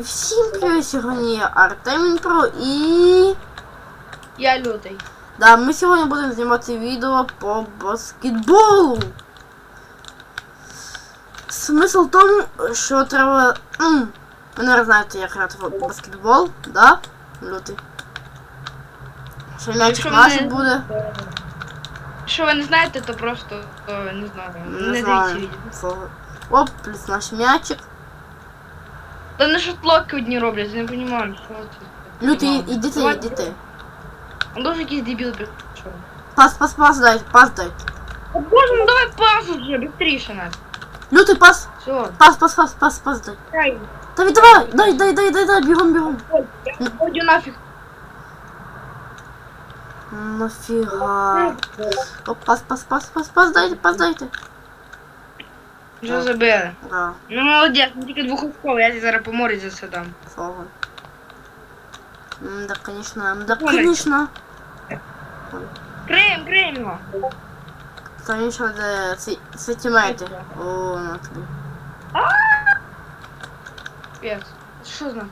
всім привіт! Сьогодні я Артемін Про і... Я лютий. Да, ми сьогодні будемо знімати відео по баскетболу. Смисл в тому, що треба... м, Ви не знаєте, як грати в баскетбол, да? Лютий. Що м'ячик Якщо наш ви- буде? Що ви не знаєте, то просто е, не знаю. Не, Не дивіться знаю. відео. Слово. Оп, плюс наш м'ячик. Та не шотлоки одні роблять, я не розумію, що це. Лютий, Нормально. іди ти, Давай. іди ти. Он дуже якийсь дебіл прийшов. Пас, пас, пас дай, пас дай. О боже, ну давай пас уже, быстріше надо. Лютий, пас, Все. пас, пас, пас, пас, пас дай. Дай. Давай, давай, дай, дай, дай, дай, дай, бігом, бігом. Я уходю нафиг. Нафіга. Оп, пас, пас, пас, пас, пас, дайте, пас, дайте. Вже забили. Да, Ну молодець, ну тільки двохочковий, я тебе зараз по морі засадам. слава. М, Да, конечно, да, конечно. Крим, крим його. Конечно, ці, ці тімейти. О, на тобі. Пец. Що знає?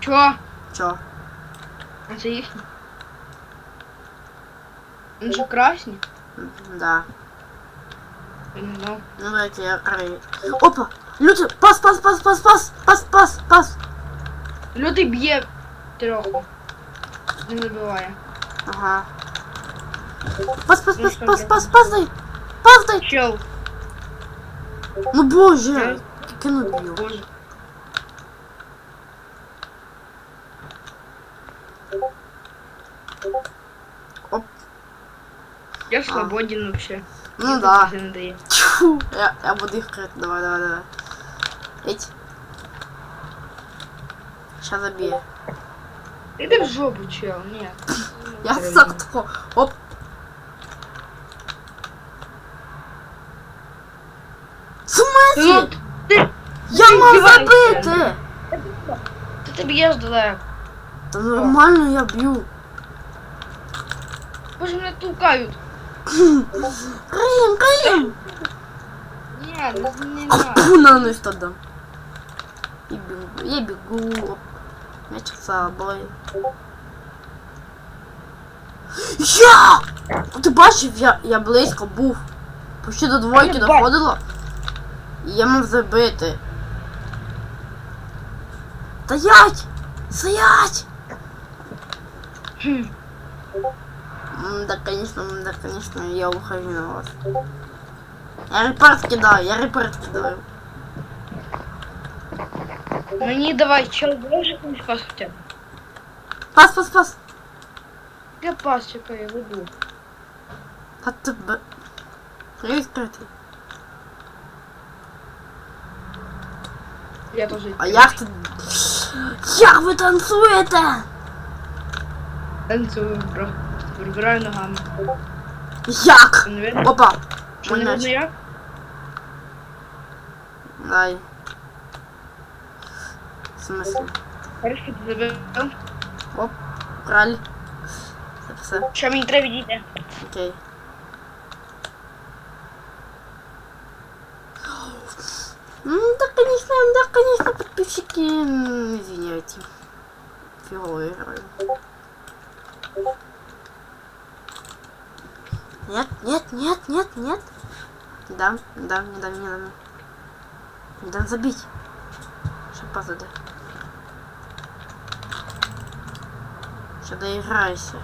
Чо? Чо? А це їхні? Он же красный. Да. Ну, ну давайте я краю. Опа! Люди! Пас, пас, пас, пас, пас, пас, пас, пас! Люди б'є трьоху. Не забиває. Ага. Пас, пас, ну пас, пас, пас, пас, дай! Пас дай! Чел. Ну боже! Кину б'ю. Боже. я свободен а. вообще. Ну я да. Чу, я, я буду их крыть. Давай, давай, давай. Эть. Сейчас забей. Это в жопу, чел, нет. Я так такой. Оп. Смотри! Ну, ты, я мав забити! Э! Ты ти бьешь, далеко. Та нормально я бью. Боже, меня толкають. Крым, Крым! Нет, не надо. Нанусь тогда. Я бегу, я бегу. Мяч с собой. Я! Ти бачив, я, я близько був. Почти до двойки доходила! Я мав забити. Стоять! Стоять! Хм. М, Да, конечно, м, да, конечно, я ухожу на вас. Я репорт кидаю, я репорт кидаю. Мені давай, чел, давай же комусь пас хоча б. Пас, пас, пас. Я пас чекаю, я веду. А тебе. Відкритий. Я теж. А як ти. Як ви танцюєте? Танцюю, бро. Вибираю ногами. Як? Що не видно? Опа. Що не Мой видно м'яч. як? Дай. В смысле? Хорошо, ти забив. Оп. Краль. Це все. Що мені треба відійти? Окей. Ну, да, конечно, да, конечно, подписчики, м, извиняйте. Фигово играю. Нет, нет, нет, нет, нет. Не дам, не дам, не дам, не дам. Не дам забить. Что позади? Что доиграйся.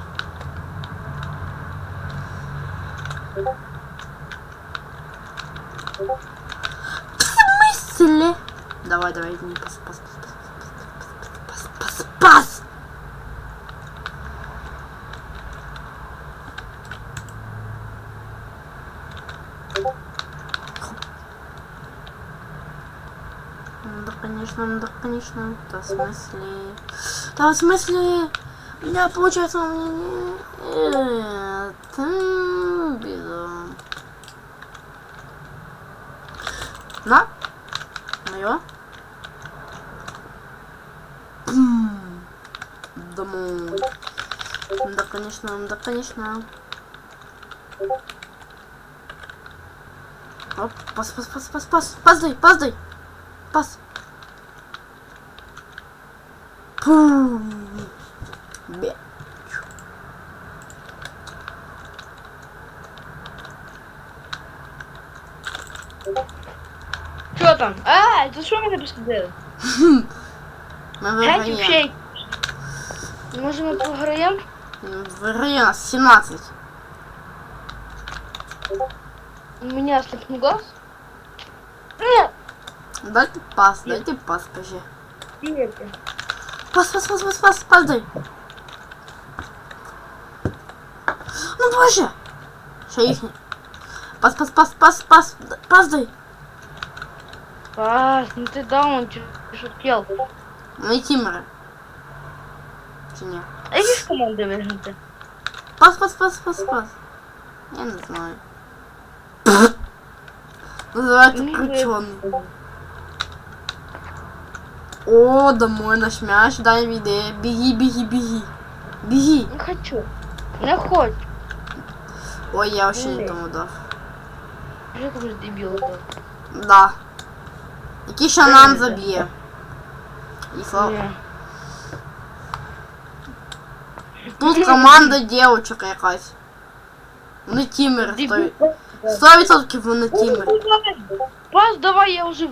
В смысле? Давай, давай, не пас, пас, пас, пас, пас, пас, пас. Ну Да, конечно, ну да, конечно. Да, в смысле? Да, в смысле? У меня получается у меня не... Это... Беда. На. Мое. Домой. Да, конечно, да, конечно. Оп, пас, пас, пас, пас, пас, пас дай, пас дай. Пас. Бе. Що там? А, це що мене посадили? Ми Геть виграємо. вообще. Може ми програємо? Виграє нас 17. У меня слепнул глаз? Нет! Дайте пас, дайте пас, скажи. Нет. Пас, пас, пас, пас, пас, пас дай. Ну боже! Що їхні? Пас, пас, пас, пас, пас, д- пас дай. Пас, ну ты даун, ты что пел? Мої тімери. Чи ні? А які ж команди вигнати? Пас, пас, пас, пас, пас. Я не знаю. Називається Ні, кручений. О, домой наш м'яч, дай віде. Біги, біги, біги. Біги. Не хочу. Не хочу. Ой, я вообще не Ні. тому дав. Вже якось дебіл. дав. Да. Який ще нам заб'є. І слава. Ні. Тут команда дівчинок якась. Вони тімери Дебіл. стоять. Сто відсотків вони тімери. Пас, давай, я вже...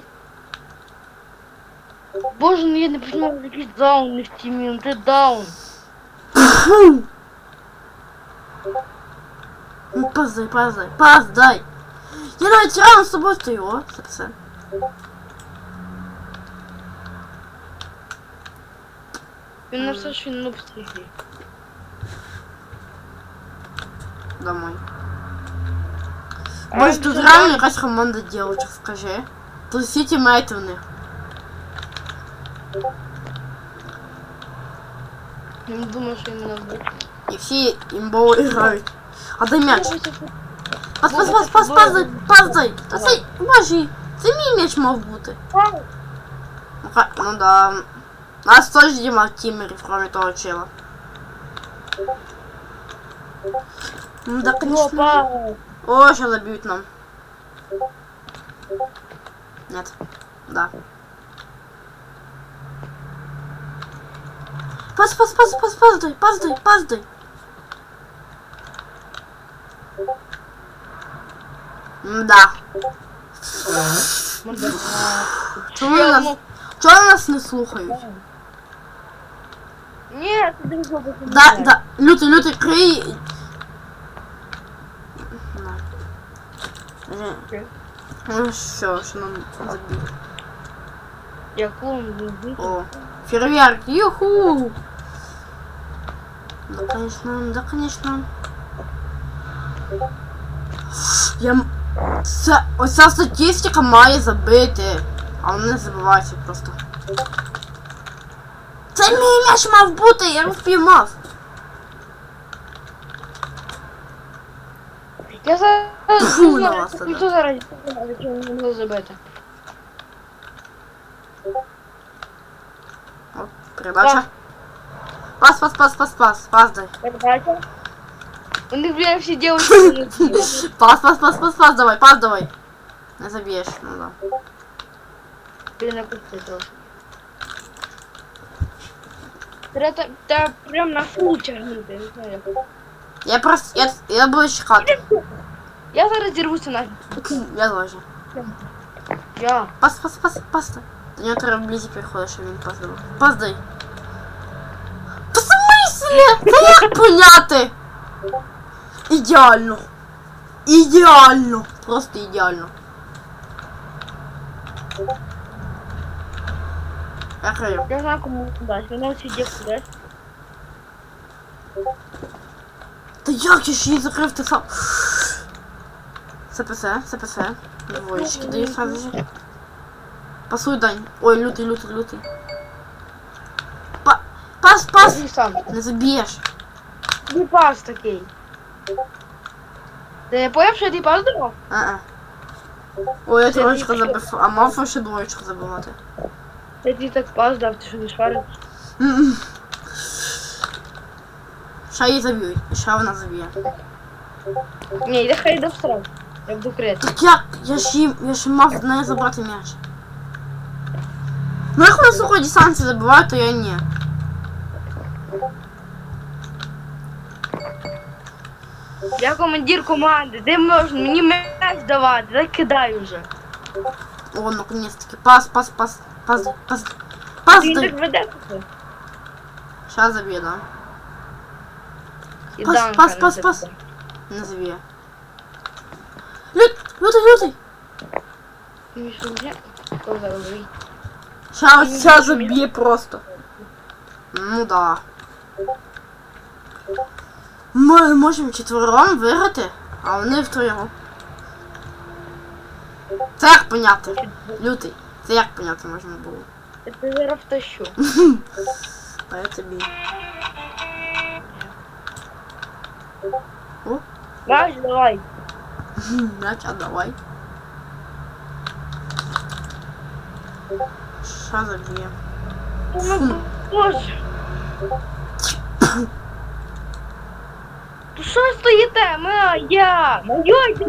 Боже, ну я не понимаю, якийсь даун не в тімі, ну ти даун. Фу. Ну пас дай, пас дай, пас дай. Я навіть рядом з тобою стою, о, це все. Він на все, що він нуб стріхи. Домой. А, Може тут вже реально даун? якась команда дівчинок, скажи. Тут всі тімейти в них. Я не думаю, що він мене вбив. І всі імбово грають. А дай м'яч. Пас, пас, пас, пас, пас дай, пас дай. Та це, боже, це мій м'яч мав бути. Ну, ха- ну да. Нас теж нема тімерів, кроме того чела. Ну да, конечно. Опа! О, сейчас забьют нам. Нет. Да. Пас, пас, пас, пас, пас, дай, пас, дай, пас, дай. Да. Чому Я нас, мог- чому нас не слухають? Ні, не зробив. Да, да, лютий, лютий, крий. На. Скажи. Окей. Ну що, що нам забили? Яку вбив? О, фейерверк, юху! Да, конечно, да, конечно. Я... м- Це, оця статистика має забити, а вони не забиваються просто. Це мій м'яч мав бути, я його впіймав. Я зараз Фу, не на знаю, вас хто зараз якщо не могли забити. О, передача. Пас, пас, пас, пас, пас, пас дай. Передача. У них, блядь, всі дівчинки не Пас, пас, пас, пас, пас, давай, пас давай. Не заб'єш, ну да. Блін, не пустили. Треба та прям на фул тягнути, не знаю. як. Я просто, я, я буду чекати. Я зараз зірвуся нафіг. Я теж. Я. Пас, пас, пас, пас. До нього треба вблизі приходиш, щоб він пас давав. Пас дай. Та в смислі? Це як поняти? Ідеально. Ідеально. Просто ідеально. Я краю. Я знаю, кому дати. Вона всі дівки дасть. Та як я ж її закрив ти сам? СПС, СПС. Двоєчки даю сразу же. Пасуй, Дань. Ой, лютий, лютий, лютий. Па пас, пас! Ти сам. Не заб'єш. Не пас такий. Ти не поняв, що я тобі пас давав? А-а. Ой, я Це троєчка ні. забив, а мав ще двоєчку забивати. Я тобі так пас дав, ти що не шариш? М-м. Ще її заб'ють, ще вона заб'є. Ні, йде хай до встрав. Я буду крити. Так як? Я ж їм, я ж мав з неї забрати м'яч. Ну як на сухой дистанції забивають, то я ні. Я командир команди, де можна мені м'яч давати, дай кидай уже. О, наконец-таки. Пас, пас, пас, пас, пас. Пас, Він дай. так веде. Сейчас забью, да. І Пас, Данка пас, не пас, пас. забере. Не забью. Лют, лютый, лютый. Ну, що вже? Хто заробить? Сейчас, сейчас забье просто. Ну да. Ми можемо четвером виграти, а вони втроєм. Це як поняти? Лютий. Це як поняти можна було? Я тебе зараз втащу. А я тобі. Маш, давай. Мяч, а давай. Ща заб'є. Ну, боже. що ви стоїте? Ми, а я. Моя йде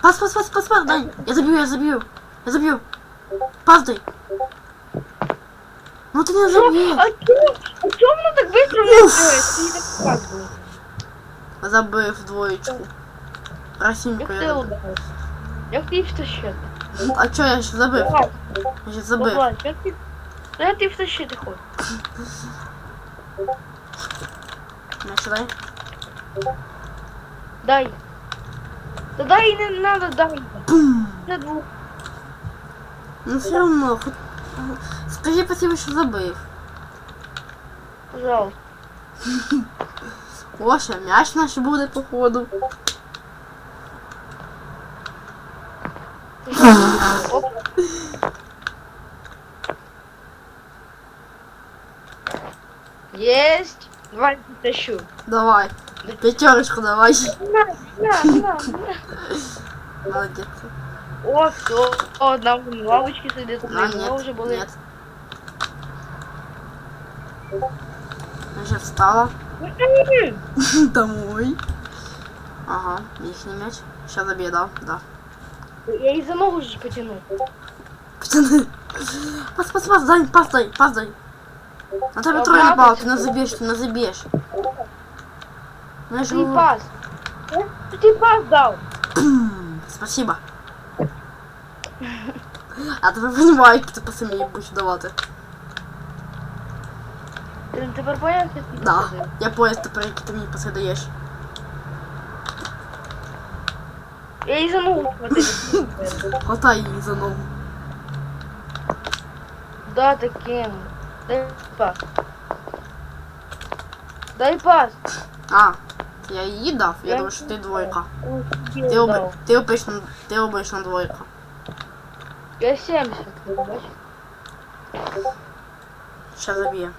Пас, пас, пас, пас, пас, дай. Я забью, я забью. Я забью. Пас дай. Ну ты не забьешь. А чому? А чому воно так швидко відкривається? Мені так показує. Забив двоєчку. Красивенько Як я ти забив. ударив? Як ти їх втащити? А чо я ще забив? Давай, Я ще забив. давай, як ти... Та як ти втащити хочеш? Мяч дай. Та дай не надо, дай. Бум. Це двох. Ну все равно. хоть- Скажи спасибо, що забив. Пожалуйста. О, ще м'яч наш буде походу. Есть. Давай тащу. Давай. Пятерочку давай. На, на, на. Молодец. О, все. О, одна на лавочке сидит. А, нет, уже была. нет. Я же встала. Домой. Ага, лишний мяч. Сейчас забей, да? Да. Я и за ногу же потяну. Пацаны. Пас, пас, пас, дай, пас дай, пас дай. На тебе А троє правда напало, чи ти не що? заб'єш, ти не заб'єш. Ну я ж Ты говорю. пас. Ты пас дал. Пм, Спасибо. А тебе понимаю, які ти паси мені будеш давати. Блин, ты понял, как ты Да. посадил? Я поїзд тепер, які ти мені паси даєш. Я и за ногу хватаю. Хватай її за ногу. Да, таким. Дай пас. Дай пас. А, я її дав, я Я думаю, що ти двойка. Ой, Ти, дебил оби... дал. ти обична, ти обична двойка. Я 70, ты бачиш? Ще заб'є.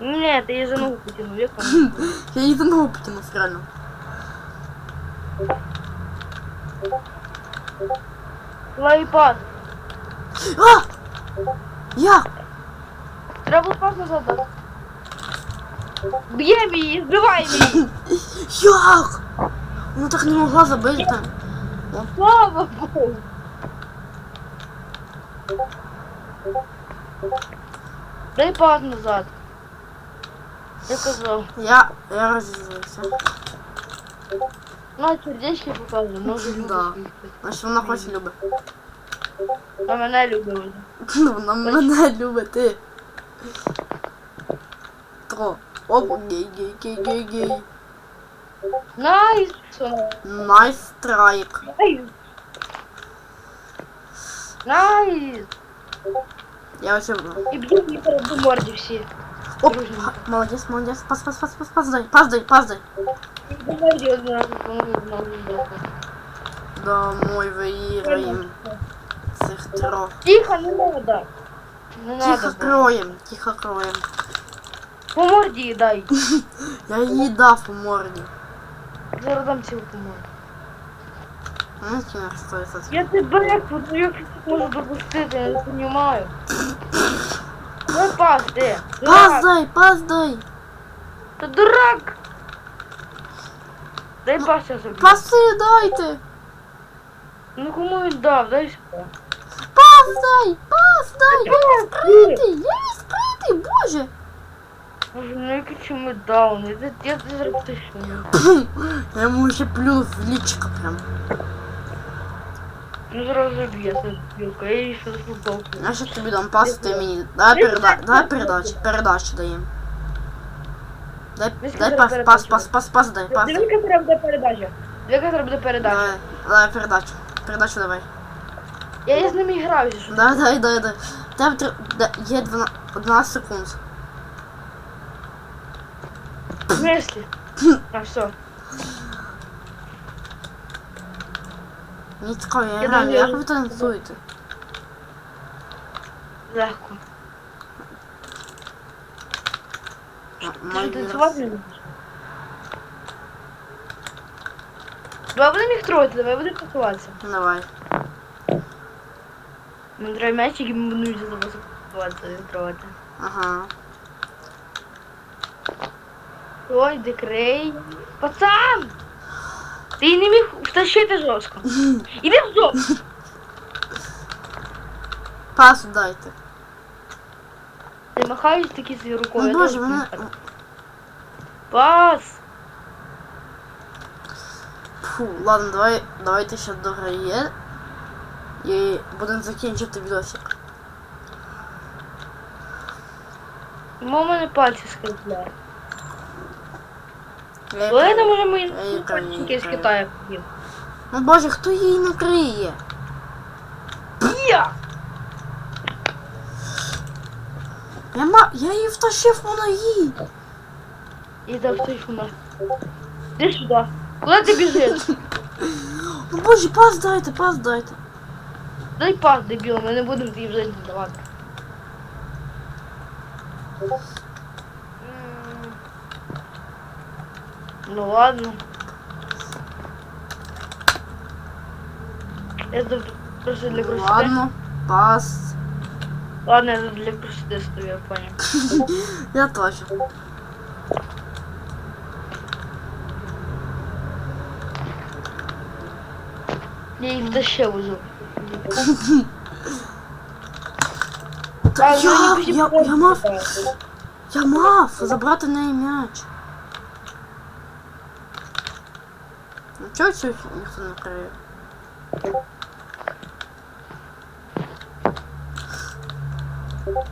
Нет, я за ногу потяну, я понял. Я її за ногу потягнув, реально. Лай пас. А! Як? Треба було пас назад дати. Б'ємо її, збиваємо її. Як? Вона так не могла забити. Слава Богу. Дай пас назад. Я казав. Я, я розізлився. На сердечки показує, може любить. Да. їх. Значить вона хоч любить. А мене любить. Вона мене любить, ти. Тро. Оп, гей, гей, гей, гей, гей. Найс. Соня. Найс страйк. Найс. Найс. Я вообще... І б'ють мені перед морді всі. Оп, Дружненько. ха, молодец, молодец. Пас, пас, пас, пас, пас, дай, пас, дай, пас, дай. До морді один раз допомогли знову здохнути. Домой виіграємо цих трьох. Тихо, не надо. Не Тихо надо. було. кроєм, тихо кроєм. По морді їй дай. Я їй дав у морді. Зараз дам цілу по морді. Ну, кінець стоїть. Я тебе як ну як я це можу допустити, я не розумію. Дай пас, де? Пас Дурак! дай, пас дай. Та дурак! Дай пас я заб'ю. Паси дайте! Ну кому він дав, дай сюди. Пас дай! Пас дай! Я не скритий! Я не скритий, боже! Боже, ну який чому даун? Я я- я зараз тишу. Я йому ще плюнув в лічко прям. Ну зараз заб'є ця білка, я її ще зафутболку. Я ще тобі дам пас, ти мені. Давай переда... Давай передачу. Передачу даємо. Дай, дай пас, пас, пас, пас, пас, дай, пас. Диви, яка зараз буде передача. Диви, яка зараз буде передача. Давай, давай передачу. Передачу давай. Я з ними граюся. що Дай, дай, дай. Тебе тр... да- є 12, 11 секунд. В смислі? А все. Мені цікаво, я Я граю, як ви танцюєте? Легко. Ти танцювати не будеш? Давай будемо їх трогати, давай будемо танцюватися. Давай. Ми треба м'ячик і ми будемо за вас танцювати, трогати. Ага. Ой, декрей. Пацан! Ти не міг втащити жорстко. Іди в жоп! Пас дайте. Ти махаєш такі своєю рукою. Ну я боже, теж мене... махаю. Пас! Фу, ладно, давай, давайте ще дограє. І будемо закінчити відосик. В мене пальці скрипляють. Я Коли якраз- може мої пальчики з. Китаю купив? Ну боже, хто її накриє? Я! Я ма... Я її втащив у ноги. І дав телефон. Іди сюди. Куди ти біжиш? Ну боже, пас дайте, пас дайте. Дай пас, дебіл, ми не будемо тобі вже давати. М. Ну ладно. Я тут просто для красоты. Ладно, пас. Ладно, я тут для красоты стою, я понял. Я теж. Я їх втащив уже. Та А, ну, я, вони я, потім я мав, просто я мав забрати в неї м'яч. Ну чого цю ніхто не криє?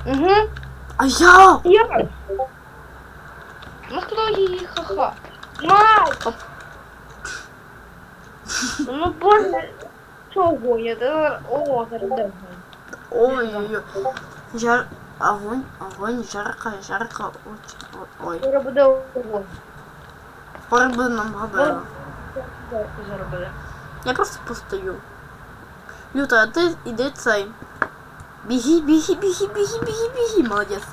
Угу. А я! Я. Ну хто її ха-ха? Май! Ну боже, чого я? Та- О, зараз де? Ой-ой-ой. Жар... Огонь, огонь, жарко, жарко, очень, ой. Зараз буде огонь. Скоро буде нам габела. Зараз буде. Я просто постою. Люта, а ти іди цей. Біги, біги, біги, біги, біги, біги, молодець.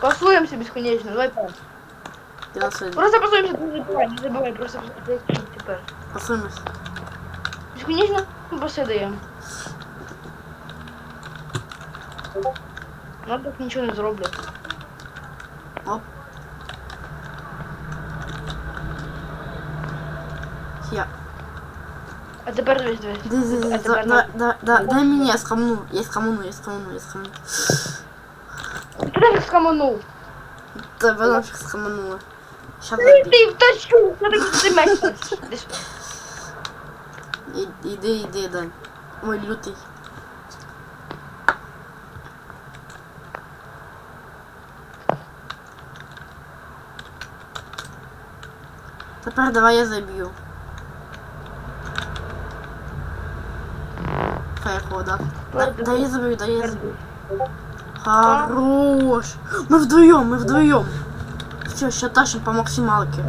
Пасуємося безконечно, давай пас. Ти на свій. Просто пасуємося, не забувай, не забувай, просто пасуємося тепер. Посуємось. Безконечно ми паси даємо. Ну так нічого не зроблю. Оп. Я. А тепер дивись, дивись. Ди, ди, ди, А да, тепер да, на... да, да, дай мені, я скамну, я скамну, я скамну, я скамну. Ти так скаманув. Тебе нафіг скамануло. Щас Ти забій. ти втащу, що ти ти меч. Іди сюди. І- Іди, іди, дай. Ой, лютий. Тепер давай я заб'ю. Фейку, да. Да, да я заб'ю, да я заб'ю. Хорош. Мы вдвоем, мы вдвоем. Все, сейчас тащим по максималке.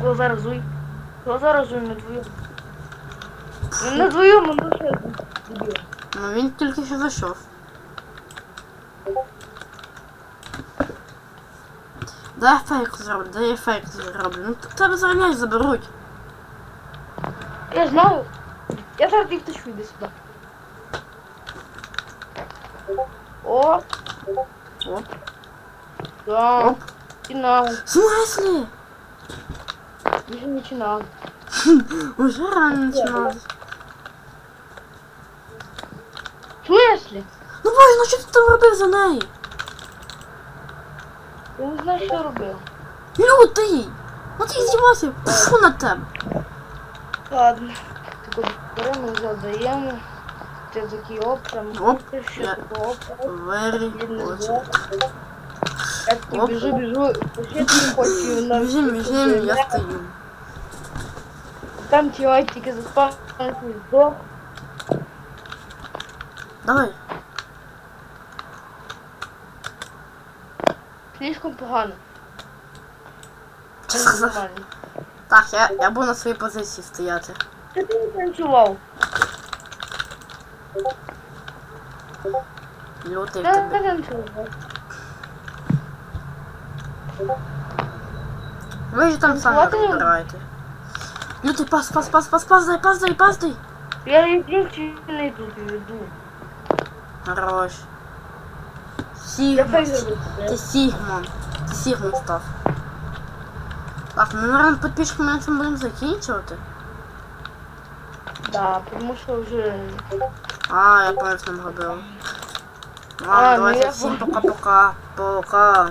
Глаза разуй. Глаза разуй на двоєм. Ну, На двоєм, ну що дебіл. Ну він тільки що зайшов. Дай я фейк зроблю, дай я фейк зроблю. Ну т- тебе зараз м'яч заберуть. Я знаю. Я зараз їх втащу, іди сюди. О, Оп, да. оп. І на. В смысле? Вже починав. Уже рано починалось. смислі? Ну боже, ну що ти там робив за неї? Я не знаю, що робив. Лютий! Ну ти здівався, фу на тебе. Ладно. Так от беремо, задаємо. Це такий оптом. Оп, Це що я- таке оптом. Very Видно, good. да? Я такий Оп. біжу, біжу. Ще не хочу на Біжим, біжим, я стою. Там чувак тільки заспав, здох. Давай. Слишком погано. Що Це сказав? нормально. Так, я, я буду на своїй позиції стояти. Ти ти не танцював. Лютий в Та тебе. не танцював. Ви ж там самі Ладно. розбираєте. Лютий, пас, пас, пас, пас, пас, дай, пас, дай, пас, дай. Я єдиний тут веду. Хорош. Я Сігма. фейзер Ти Сігмон. Ти Сігмон став. Так, ну, наверное, підписчиками на цьому будемо закінчувати. Да, тому що вже... А, я понял, що нам робив. А, Ладно, ну давайте я всім понял. пока-пока. Пока.